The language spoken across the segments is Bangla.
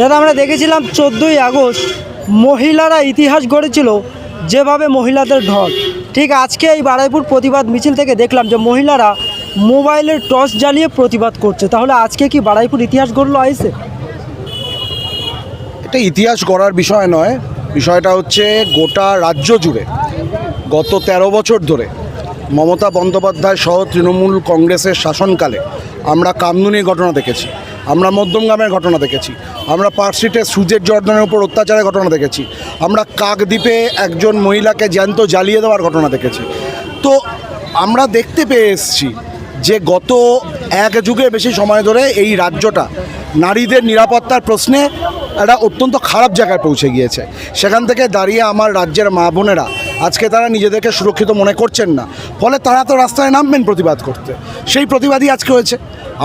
দাদা, আমরা দেখেছিলাম চোদ্দোই আগস্ট মহিলারা ইতিহাস গড়েছিল যেভাবে মহিলাদের ঢল। ঠিক আজকে এই বারাইপুর প্রতিবাদ মিছিল থেকে দেখলাম যে মহিলারা মোবাইলের টর্চ জ্বালিয়ে প্রতিবাদ করছে। তাহলে আজকে কি বারাইপুর ইতিহাস গড়লো আইসে? এটা ইতিহাস গড়ার বিষয় নয়। বিষয়টা হচ্ছে গোটা রাজ্য জুড়ে গত ১৩ বছর ধরে মমতা বন্দ্যোপাধ্যায় সহ তৃণমূল কংগ্রেসের শাসনকালে আমরা কামদুনির ঘটনা দেখেছি। আমরা মধ্যমগ্রামের ঘটনা দেখেছি। আমরা পার্কস্ট্রিটে সুজের জর্দনের উপর অত্যাচারের ঘটনা দেখেছি। আমরা কাকদ্বীপে একজন মহিলাকে জ্যান্ত জ্বালিয়ে দেওয়ার ঘটনা দেখেছি। তো আমরা দেখতে পেয়ে এসেছি যে গত এক যুগে বেশি সময় ধরে এই রাজ্যটা নারীদের নিরাপত্তার প্রশ্নে একটা অত্যন্ত খারাপ জায়গায় পৌঁছে গিয়েছে। সেখান থেকে দাঁড়িয়ে আমার রাজ্যের মা বোনেরা আজকে তারা নিজেদেরকে সুরক্ষিত মনে করছেন না। ফলে তারা তো রাস্তায় নামবেন প্রতিবাদ করতে। সেই প্রতিবাদই আজকে হয়েছে।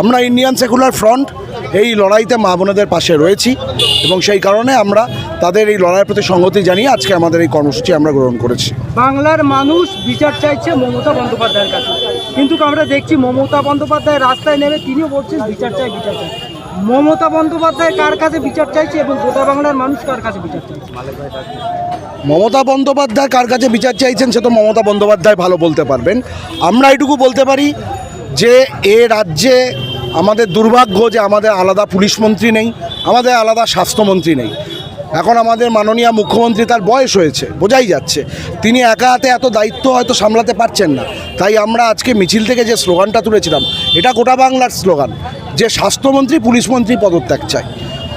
আমরা ইন্ডিয়ান সেকুলার ফ্রন্ট এই লড়াইতে মা বোনেদের পাশে রয়েছি এবং সেই কারণে আমরা তাদের এই লড়াইয়ের প্রতি সংগতি জানিয়ে আজকে আমাদের এই কর্মসূচি আমরা গ্রহণ করেছি। বাংলার মানুষ বিচার চাইছে মমতা বন্দ্যোপাধ্যায়ের কাছে। কিন্তু আমরা দেখছি মমতা বন্দ্যোপাধ্যায় রাস্তায় নেমে তিনিও বলছেন বিচার চাই বিচার চাই। মমতা বন্দ্যোপাধ্যায় কার কাছে বিচার চাইছে এবং গোটা বাংলার মানুষ কার কাছে বিচার চাইছে? মমতা বন্দ্যোপাধ্যায় কার কাছে বিচার চাইছেন সে তো মমতা বন্দ্যোপাধ্যায় ভালো বলতে পারবেন। আমরা এটুকু বলতে পারি যে এ রাজ্যে আমাদের দুর্ভাগ্য যে আমাদের আলাদা পুলিশ মন্ত্রী নেই, আমাদের আলাদা স্বাস্থ্যমন্ত্রী নেই। এখন আমাদের মাননীয় মুখ্যমন্ত্রী তার বয়স হয়েছে, বোঝাই যাচ্ছে। তিনি একা হাতে এত দায়িত্ব হয়তো সামলাতে পারছেন না। তাই আমরা আজকে মিছিল থেকে যে স্লোগানটা তুলেছিলাম, এটা গোটা বাংলার স্লোগান, যে স্বাস্থ্যমন্ত্রী পুলিশ মন্ত্রী পদত্যাগ চাই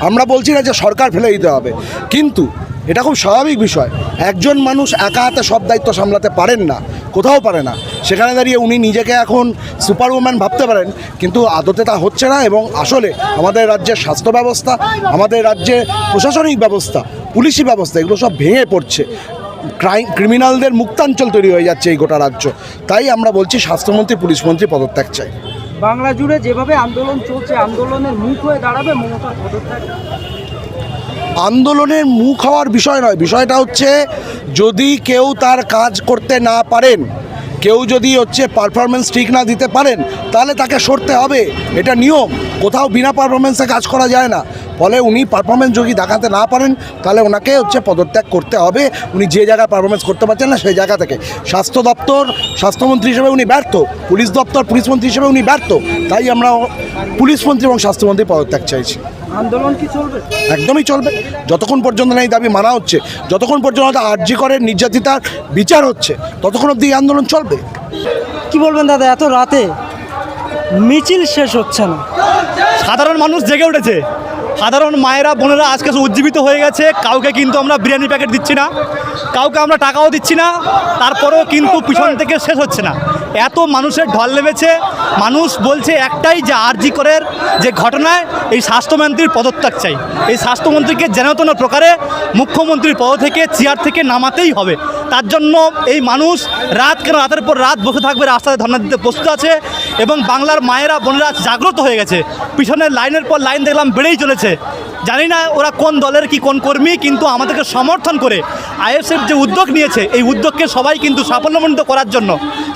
আমরা বলছি না যে সরকার ফেলে দিতে হবে, কিন্তু এটা খুব স্বাভাবিক বিষয়। একজন মানুষ একা হাতে সব দায়িত্ব সামলাতে পারেন না কোথাও পারে না। সেখানে দাঁড়িয়ে উনি নিজেকে এখন সুপার উম্যান ভাবতে পারেন, কিন্তু আদতে তা হচ্ছে না এবং আসলে আমাদের রাজ্যের স্বাস্থ্য ব্যবস্থা, আমাদের রাজ্যের প্রশাসনিক ব্যবস্থা, পুলিশি ব্যবস্থা, এগুলো সব ভেঙে পড়ছে। ক্রাইম ক্রিমিনালদের মুক্তাঞ্চল তৈরি হয়ে যাচ্ছে এই গোটা রাজ্য। তাই আমরা বলছি স্বাস্থ্যমন্ত্রী, পুলিশমন্ত্রী পদত্যাগ চাই। বাংলা জুড়ে যেভাবে আন্দোলন চলছে, আন্দোলনের মুখ হয়ে দাঁড়াবে মমতার পদত্যাগ। আন্দোলনের মুখ হওয়ার বিষয় নয়। বিষয়টা হচ্ছে, যদি কেউ তার কাজ করতে না পারেন, কেউ যদি হচ্ছে পারফরমেন্স ঠিক না দিতে পারেন, তাহলে তাকে সরতে হবে। এটা নিয়ম। কোথাও বিনা পারফরমেন্সে কাজ করা যায় না। ফলে উনি পারফরমেন্স যদি দেখাতে না পারেন, তাহলে ওনাকে হচ্ছে পদত্যাগ করতে হবে। উনি যে জায়গায় পারফরমেন্স করতে পারছেন না, সেই জায়গা থেকে। স্বাস্থ্য দপ্তর, স্বাস্থ্যমন্ত্রী হিসেবে উনি ব্যর্থ। পুলিশ দপ্তর, পুলিশ মন্ত্রী হিসেবে উনি ব্যর্থ। তাই আমরা পুলিশ মন্ত্রী এবং স্বাস্থ্যমন্ত্রী পদত্যাগ চাইছি। আন্দোলন কি চলবে? একদমই চলবে। যতক্ষণ পর্যন্ত না এই দাবি মানা হচ্ছে যতক্ষণ পর্যন্ত আর্জি করে নির্যাতিতার বিচার হচ্ছে ততক্ষণ অব্দি আন্দোলন চলবে। কি বলবেন দাদা এত রাতে মিছিল শেষ হচ্ছে না। সাধারণ মানুষ জেগে উঠেছে। সাধারণ মায়েরা বোনেরা আজকে উজ্জীবিত হয়ে গেছে। কাউকে কিন্তু আমরা বিরিয়ানি প্যাকেট দিচ্ছি না। কাউকে আমরা টাকাও দিচ্ছি না। তারপরেও কিন্তু পিছন থেকে শেষ হচ্ছে না। এত মানুষের ঢল নেমেছে, মানুষ বলছে একটাই যে আরজি করের যে ঘটনায় এই স্বাস্থ্যমন্ত্রীর পদত্যাগ চাই। এই স্বাস্থ্যমন্ত্রীকে যেন তেন প্রকারে মুখ্যমন্ত্রীর পদ থেকে চেয়ার থেকে নামাতেই হবে, তার জন্য এই মানুষ রাত কেন রাতের পর রাত বসে থাকবে, রাস্তায় ধর্ণা দিতে প্রস্তুত আছে এবং বাংলার মায়েরা, বোনেরা জাগ্রত হয়ে গেছে। পিছনের লাইনের পর লাইন দেখলাম বেড়েই চলেছে। জানি না ওরা কোন দলের কি কোন কর্মী, কিন্তু আমাদেরকে সমর্থন করে আইএসএফ যে উদ্যোগ নিয়েছে, এই উদ্যোগকে সবাই কিন্তু সাফল্যমণ্ডিত করার জন্য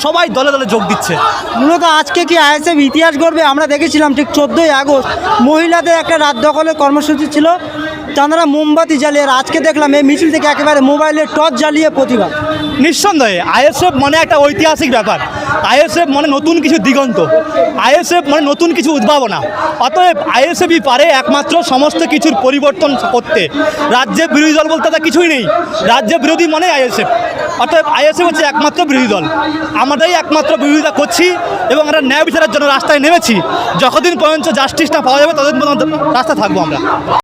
সবাই দলে দলে যোগ দিচ্ছে। মূলত আজকে কি আইএসএফ ইতিহাস গড়বে? আমরা দেখেছিলাম ঠিক চোদ্দোই আগস্ট মহিলাদের একটা রাত দখলের কর্মসূচি ছিল। তাঁরা মোমবাতি জ্বালিয়ে আজকে দেখলাম এই মিছিল থেকে একেবারে মোবাইলের টর্চ জ্বালিয়ে প্রতিবাদ। নিঃসন্দেহে, আইএসএফ মানে একটা ঐতিহাসিক ব্যাপার। আইএসএফ মানে নতুন কিছু দিগন্ত। আইএসএফ মানে নতুন কিছু উদ্ভাবনা। অতএব আইএসএফই পারে একমাত্র সমস্ত কিছুর পরিবর্তন করতে। রাজ্যে বিরোধী দল বলতে তা কিছুই নেই। রাজ্যে বিরোধী মানে আইএসএফ। অতএব আইএসএফ হচ্ছে একমাত্র বিরোধী দল। আমরাই একমাত্র বিরোধিতা করছি এবং আমরা ন্যায় বিচারের জন্য রাস্তায় নেমেছি। যতদিন পর্যন্ত জাস্টিস না পাওয়া যাবে, ততদিন পর্যন্ত রাস্তা থাকব আমরা।